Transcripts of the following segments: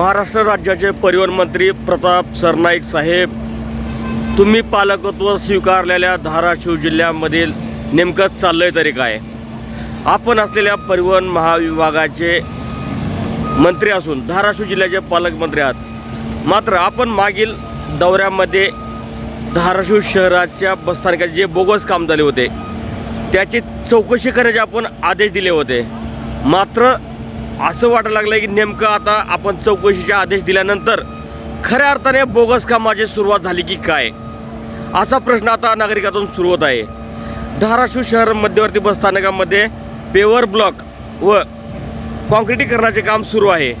महाराष्ट्र राज्याचे परिवहन मंत्री प्रताप सरनाईक साहेब तुम्ही पालकत्व स्वीकारलेल्या धाराशिव जिल्ह्यामधील नेमकं चाललंय तरी काय? आपण असलेल्या परिवहन महाविभागाचे मंत्री असून धाराशिव जिल्ह्याचे पालकमंत्री आहात. मात्र आपण मागील दौऱ्यामध्ये धाराशिव शहराच्या बसस्थानकाचे जे बोगस काम झाले होते त्याची चौकशी करण्याचे आपण आदेश दिले होते. मात्र असं वाटायला लागलं की नेमकं आता आपण चौकशीचे आदेश दिल्यानंतर खऱ्या अर्थाने बोगस कामाची सुरुवात झाली की काय? असा प्रश्न आता नागरिकातून सुरू होत आहे. धाराशिव शहर मध्यवर्ती बसस्थानकामध्ये पेवर ब्लॉक व कॉन्क्रिटीकरणाचे काम सुरू आहे.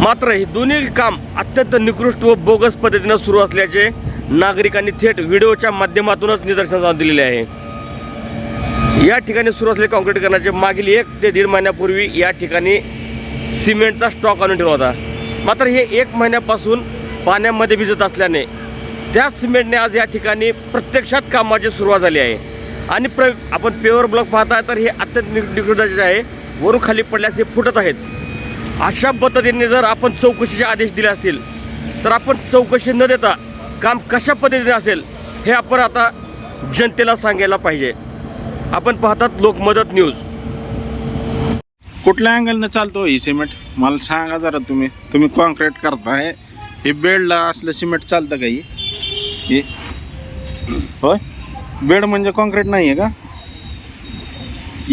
मात्र हे दोन्ही काम अत्यंत निकृष्ट व बोगस पद्धतीनं सुरू असल्याचे नागरिकांनी थेट व्हिडिओच्या माध्यमातूनच निदर्शनास दिलेले आहे. या ठिकाणी सुरू असलेले कॉन्क्रिटीकरणाचे मागील एक ते दीड महिन्यापूर्वी या ठिकाणी सिमेंटचा स्टॉक आणून ठेवला होता. मात्र हे एक महिन्यापासून पाण्यामध्ये भिजत असल्याने त्या सिमेंटने आज या ठिकाणी प्रत्यक्षात कामाची सुरुवात झाली आहे. आणि प्र आपण पेवर ब्लॉक पाहताय तर हे अत्यंत नि- आहे. वरून खाली पडल्यास हे फुटत आहेत. अशा पद्धतीने जर आपण चौकशीचे आदेश दिले असतील तर आपण चौकशी न देता काम कशा पद्धतीने असेल हे आपण आता जनतेला सांगायला पाहिजे. आपण पाहतात लोकमदत न्यूज. कुठल्या अँगलनं चालतो ही सिमेंट मला सांगा जरा तुम्ही. तुम्ही कॉन्क्रीट करताय. हे बेडला असलं सिमेंट चालतं का ही? हे होय? बेड म्हणजे कॉन्क्रीट नाही आहे का?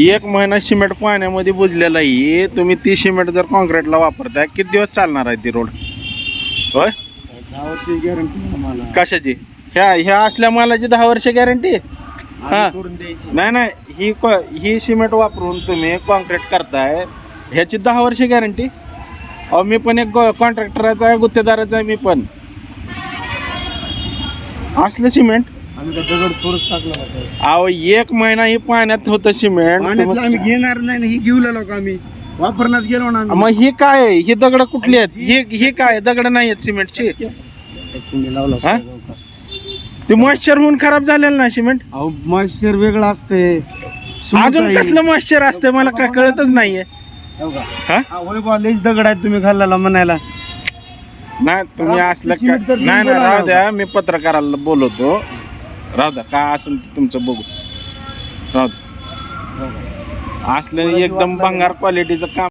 एक महिना सिमेंट पाण्यामध्ये बुजलेला आहे. तुम्ही ती सिमेंट जर कॉन्क्रीटला वापरताय किती दिवस चालणार आहे ती रोड होय? दहा वर्षी गॅरंटी कशाची? ह्या ह्या असल्या मालाची दहा वर्ष गॅरंटी हा. आम्ही करून द्यायची. नाही नाही ही को- ही सिमेंट वापरून तुम्ही कॉन्क्रीट करताय. ह्याची दहा वर्ष गॅरंटी अहो मी पण एक कॉन्ट्रॅक्टराचा आहे गुत्तेदाराचा आहे मी पण. असलं सिमेंट? आम्ही काय दगड थोडंच टाकलं ना साहेब. अहो एक महिना ही पाण्यात होतं सिमेंट. पाण्यातलं आम्ही घेणार नाही ना ही घेऊ लागलो का आम्ही. वापरण्यात गेलो ना आम्ही. मग ही काय? आहे ही दगड कुठली आहेत? ही ही काय? दगड नाही आहेत सिमेंटची? तुम्ही लावला हा? ती मॉइश्चर होऊन खराब झालेलं ना सिमेंट अहो मॉइश्चर वेगळं असते अजून कसलं मॉइश्चर असतं मला काय कळतच नाहीये. हा लईच दगड आहेत तुम्ही खाल्ला म्हणायला. नाही तुम्ही असलं का- नाही नाही राहू. द्या मी पत्रकाराला बोलवतो. राहू द्या काय असेल ते तुमचं बघू. राहू द्या. असलं एकदम भंगार क्वालिटीचं काम